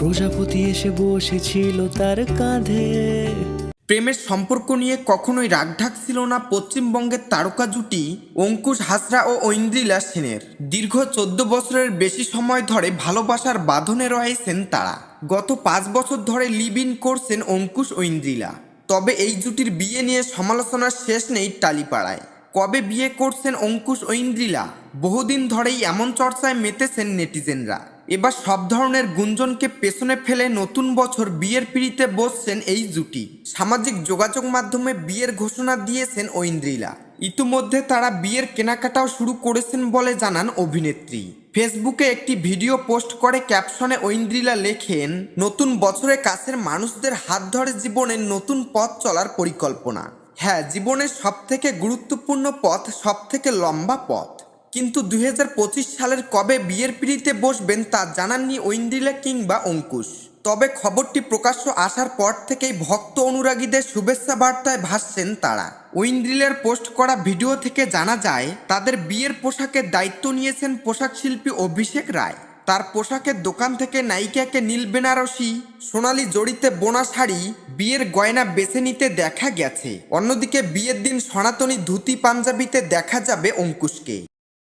প্রজাপতি এসে বসেছিল তার কাঁধে। প্রেমের সম্পর্ক নিয়ে কখনোই রাগঢাক ছিল না পশ্চিমবঙ্গের তারকা জুটি অঙ্কুশ হাসরা ও ঐন্দ্রিলা সেনের। দীর্ঘ চোদ্দ বছরের বেশি সময় ধরে ভালোবাসার বাঁধনে রয়েছেন তারা। গত পাঁচ বছর ধরে লিভ ইন করছেন অঙ্কুশ ঐন্দ্রিলা। তবে এই জুটির বিয়ে নিয়ে সমালোচনার শেষ নেই টালিপাড়ায়। কবে বিয়ে করছেন অঙ্কুশ ঐন্দ্রিলা? বহুদিন ধরেই এমন চর্চায় মেতেছেন নেটিজেনরা। এবার সব ধরনের গুঞ্জনকে পেছনে ফেলে নতুন বছর বিয়ের পিড়িতে বসছেন এই জুটি। সামাজিক যোগাযোগ মাধ্যমে বিয়ের ঘোষণা দিয়েছেন ঐন্দ্রিলা। ইতিমধ্যে তারা বিয়ের কেনাকাটাও শুরু করেছেন বলে জানান অভিনেত্রী। ফেসবুকে একটি ভিডিও পোস্ট করে ক্যাপশনে ঐন্দ্রিলা লেখেন, নতুন বছরে কাছের মানুষদের হাত ধরে জীবনের নতুন পথ চলার পরিকল্পনা। হ্যাঁ জীবনের সবথেকে গুরুত্বপূর্ণ পথ সবথেকে লম্বা পথ। কিন্তু দুই হাজার পঁচিশ সালের কবে বিয়ের পিড়িতে বসবেন তা জানাননি ঐন্দ্রিলা কিংবা অঙ্কুশ। তবে খবরটি প্রকাশ্য আসার পর থেকেই ভক্ত অনুরাগীদের শুভেচ্ছা বার্তায় ভাসছেন তারা। ঐন্দ্রিলার পোস্ট করা ভিডিও থেকে জানা যায়, তাদের বিয়ের পোশাকের দায়িত্ব নিয়েছেন পোশাক শিল্পী অভিষেক রায়। তার পোশাকের দোকান থেকে নায়িকাকে নীল বেনারসি, সোনালি জড়িতে বোনা শাড়ি, বিয়ের গয়না বেছে নিতে দেখা গেছে। অন্যদিকে বিয়ের দিন সনাতনী ধুতি পাঞ্জাবিতে দেখা যাবে অঙ্কুশকে।